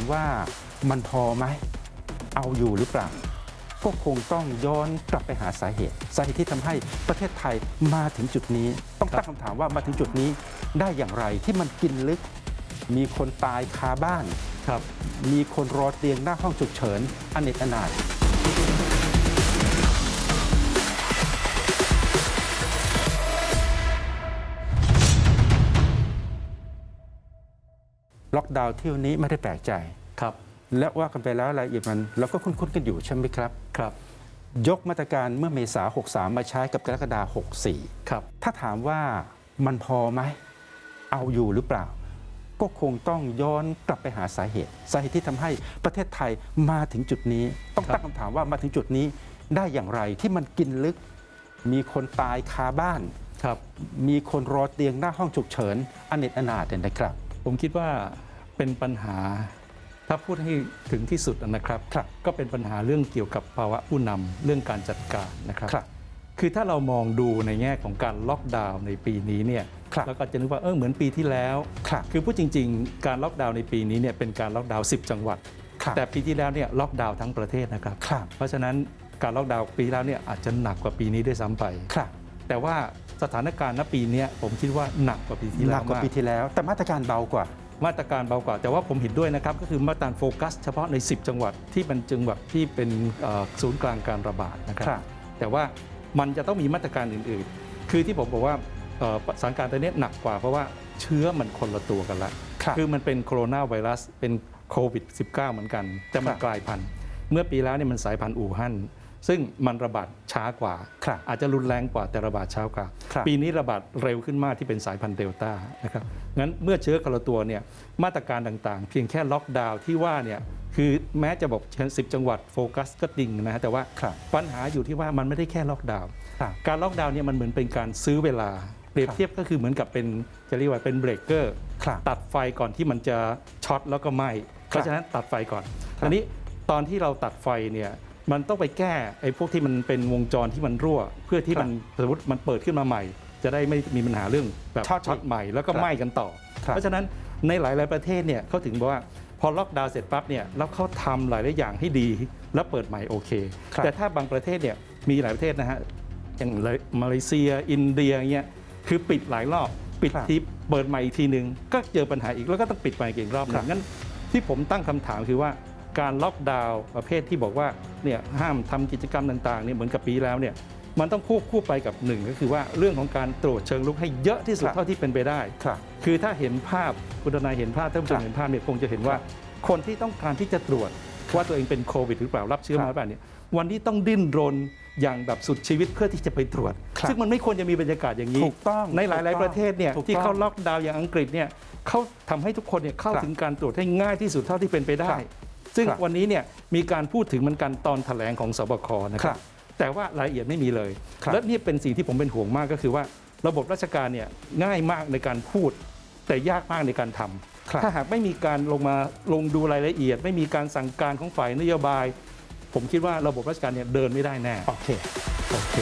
ามว่ามันพอไหมเอาอยู่หรือเปล่า ก็คงต้องย้อนกลับไปหาสาเหตุ สาเหตุที่ทำให้ประเทศไทยมาถึงจุดนี้ ต้องตั้งคำถามว่ามาถึงจุดนี้ได้อย่างไรที่มันกินลึก มีคนตายคาบ้านครับมีคนรอเตียงหน้าห้องฉุกเฉินอเนกอนาถ ล็อกดาวน์เที่ยวนี้ไม่ได้แปลกใจ ครับ และว่ากันไปแล้วรายละเอียดมันเราก็คุ้นๆกันอยู่ใช่ไหมครับ ครับ ยกมาตรการเมื่อเมษา63 มาใช้กับกรกฎาคมครับ64ถ้าถามว่ามันพอไหม เอาอยู่หรือเปล่า ก็คงต้องย้อนกลับไปหาสาเหตุ สาเหตุที่ทำให้ประเทศไทยมาถึงจุดนี้ ต้องตั้งคำถามว่ามาถึงจุดนี้ได้อย่างไรที่มันกินลึก มีคนตายคาบ้าน ครับ มีคนรอเตียงหน้าห้องฉุกเฉินอเนกอนาถเนี่ยนะครับ ผมคิดว่าเป็นปัญหาถ้าพูดให้ถึงที่สุดนะครับครับก็เป็นปัญหาเรื่องเกี่ยวกับภาวะผู้นำเรื่องการจัดการนะครับครับคือถ้าเรามองดูในแง่ของการล็อกดาวน์ในปีนี้เนี่ยครับแล้วก็จะนึกว่าเออเหมือนปีที่แล้วครับคือพูดจริง ๆ การล็อกดาวน์ในปีนี้เนี่ยเป็นการล็อกดาวน์10 จังหวัดครับแต่ปีที่แล้วเนี่ยล็อกดาวน์ทั้งประเทศนะครับครับเพราะฉะนั้นการล็อกดาวน์ปีที่แล้วเนี่ยอาจจะหนักกว่าปีนี้ด้วยซ้ำไปครับ แต่ว่าสถานการณ์ณปีเนี้ยผมคิดว่าหนักกว่าปีที่หแล้นัวกกว่ามาปีกที่แล้ว แต่มาตรการเบากว่า มาตรการเบากว่า แต่ว่าผมเห็นด้วยนะครับ ก็คือมาตรการโฟกัสเฉพาะใน 10 จังหวัดที่เป็นจังหวัดที่เป็นเอ่อศูนย์กลางการระบาดนะครับ ครับ แต่ว่ามันจะต้องมีมาตรการอื่นๆ คือที่ผมบอกว่าเอ่อสถานการณ์ตอนนี้หนักกว่าเพราะว่าเชื้อมันคนละตัวกันละ ครับ คือมันเป็นโคโรนาไวรัสเป็นโควิด -19 เหมือนกัน แต่มันครับ กลายพันธุ์ เมื่อปีแล้วเนี่ยมันสายพันธุ์อู่ฮั่น ซึ่งมันระบาดช้ากว่าครับอาจจะรุนแรงกว่าแต่ระบาดช้ากว่าครับปีนี้ระบาดเร็วขึ้นมากที่เป็นสายพันธุ์เดลต้านะครับงั้นเมื่อเชื้อคนละตัวเนี่ยมาตรการต่างๆ เพียงแค่ล็อกดาวน์ที่ว่าเนี่ยคือแม้จะบอก10จังหวัดโฟกัสก็จริงนะฮะแต่ว่าครับปัญหาอยู่ที่ว่ามันไม่ได้แค่ล็อกดาวน์ครับการล็อกดาวน์เนี่ยมันเหมือนเป็นการซื้อเวลาเปรียบครับเทียบก็คือเหมือนกับเป็นจะเรียกว่าเป็นเบรกเกอร์ครับตัดไฟก่อนที่มันจะช็อตแล้วก็ไหม้เพราะฉะนั้นตัดไฟก่อนครับอันนี้ตอนที่เราตัดไฟเนี่ย มันต้องไปแก้ไอ้พวกที่มันเป็นวงจรที่มันรั่ว เพื่อที่ครับมันสมมติมันเปิดขึ้นมาใหม่ จะได้ไม่มีปัญหาเรื่องแบบช็อตช็อตใหม่แล้วก็ครับไหม้กันต่อครับเพราะฉะนั้นในหลาย ๆ ประเทศเนี่ยเขาถึงบอกว่าพอล็อกดาวน์เสร็จปั๊บเนี่ยแล้วเขาทำหลาย ๆ อย่างให้ดี แล้วเปิดใหม่โอเคครับแต่ถ้าบางประเทศเนี่ยมีหลายประเทศนะฮะอย่างมาเลเซีย อินเดียเงี้ยคือปิดหลายรอบปิดครับทีเปิดใหม่อีกทีหนึ่งก็เจอปัญหาอีกแล้วก็ต้องปิดใหม่อีกรอบหนึครังบงั้นที่ผมตั้งคำถามคือว่า การล็อกดาวน์ประเภทที่บอกว่าเนี่ยห้ามทำกิจกรรมต่างๆเนี่ยเหมือนกับปีแล้วเนี่ยมันต้องควบคู่ไปกับหนึ่งก็คือว่าเรื่องของการตรวจเชิงลุกให้เยอะที่สุดครับเท่าที่เป็นไปได้ครับคือถ้าเห็นภาพคุณทนายเห็นภาพท่านผู้ชครัมบเห็นภาพเนี่ยคงจะเห็นว่า คนที่ต้องการที่จะตรวจว่าตัวเองเป็นโควิดหรือเปล่ารับเชื้อครัมาบหรือเปล่าเนี่ยวันนี้ต้องดิ้นรนอย่างแบบสุดชีวิตเพื่อที่จะไปตรวจครับซึ่งมันไม่ควรจะมีบรรยากาศอย่างนี้ ถูกต้อง ในหลายถูกต้องๆประเทศเนี่ยถูกที่ต้องเขาล็อกดาวน์อย่างอังกฤษเนี่ยเขาทำให้ทุกคนเนี่ยเข้าครับถึงการตรวจให้ง่ายที่สุดเท่าที่เป็นไปได้ครับ ซึ่งครับวันนี้เนี่ยมีการพูดถึงเหมันกันตอนแถลงของสบคนะคครัรับบแต่ว่ารายละเอียดไม่มีเลยครับและนี่เป็นสิ่งที่ผมเป็นห่วงมากก็คือว่า ระบบราชการเนี่ยง่ายมากในการพูด แต่ยากมากในการทำครับถ้าหากไม่มีการลงมาลงดูรายละเอียด ไม่มีการสั่งการของฝ่ายนโยบาย ผมคิดว่าระบบราชการเนี่ยเดินไม่ได้แน่โอเคโอเค